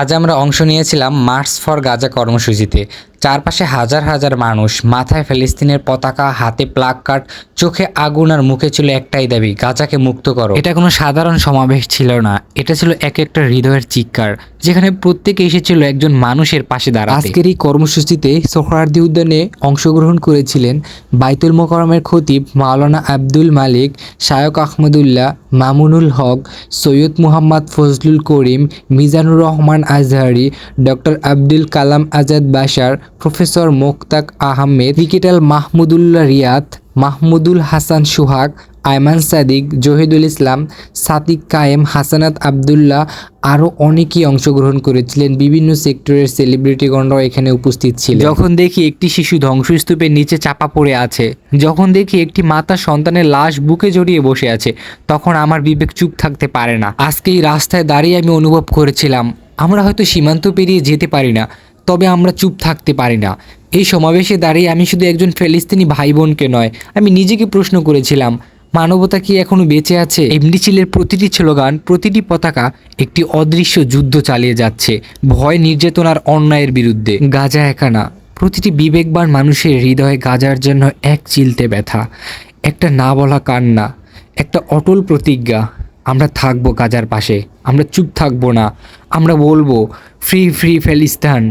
আজ আমরা অংশ নিয়েছিলাম মার্চ ফর গাজা কর্মসূচিতে। চারপাশে হাজার হাজার মানুষ, মাথায় ফিলিস্তিনের পতাকা, হাতে প্লাগ কার্ড, চোখে আগুন আর মুখে ছিল একটাই দাবি, গাজাকে মুক্ত করো। এটা কোনো সাধারণ সমাবেশ ছিল না, এটা ছিল এক একটা হৃদয়ের চিৎকার, যেখানে প্রত্যেকে এসেছিল একজন মানুষের পাশে দাঁড়াতে। আজকের এই কর্মসূচিতে সোহরার্দি উদ্যানে অংশগ্রহণ করেছিলেন বাইতুল মোকারমের খতিব Maulana Abdul Malik Shaikh Ahmadullah, Mamunul Haque, Syed Muhammad Fazlul Karim, Mizanur Rahman Azhari, doctor Abdul Kalam Azad Bashar professor Mushtaq Ahmed, cricketer Mahmudullah Riyad, Mahmudul Hasan Suhag, Ayman Sadiq, Zahidul Islam Satik Kayem, Hasanat Abdullah আরও অনেকেই অংশগ্রহণ করেছিলেন। বিভিন্ন সেক্টরের সেলিব্রিটিগণরাও এখানে উপস্থিত ছিলেন। যখন দেখি একটি শিশু ধ্বংসস্তূপের নিচে চাপা পড়ে আছে, যখন দেখি একটি মাতা সন্তানের লাশ বুকে জড়িয়ে বসে আছে, তখন আমার বিবেক চুপ থাকতে পারে না। আজকে এই রাস্তায় দাঁড়িয়ে আমি অনুভব করেছিলাম, আমরা হয়তো সীমান্ত পেরিয়ে যেতে পারি না। তবে আমরা চুপ থাকতে পারি না। এই সমাবেশে দাঁড়িয়ে আমি শুধু একজন ফেলিস্তিনি ভাই বোনকে নয়, আমি নিজেকে প্রশ্ন করেছিলাম, মানবতা কি এখনও বেঁচে আছে? এমডি চিলের প্রতিটি স্লোগান, প্রতিটি পতাকা একটি অদৃশ্য যুদ্ধ চালিয়ে যাচ্ছে, ভয়, নির্যাতন আর অন্যায়ের বিরুদ্ধে। গাজা একা না, প্রতিটি বিবেকবান মানুষের হৃদয়ে গাজার জন্য এক চিলতে ব্যথা, একটা না বলা কান্না, একটা অটল প্রতিজ্ঞা, আমরা থাকব গাজার পাশে, আমরা চুপ থাকব না, আমরা বলব, ফ্রি ফ্রি ফেলিস্তান।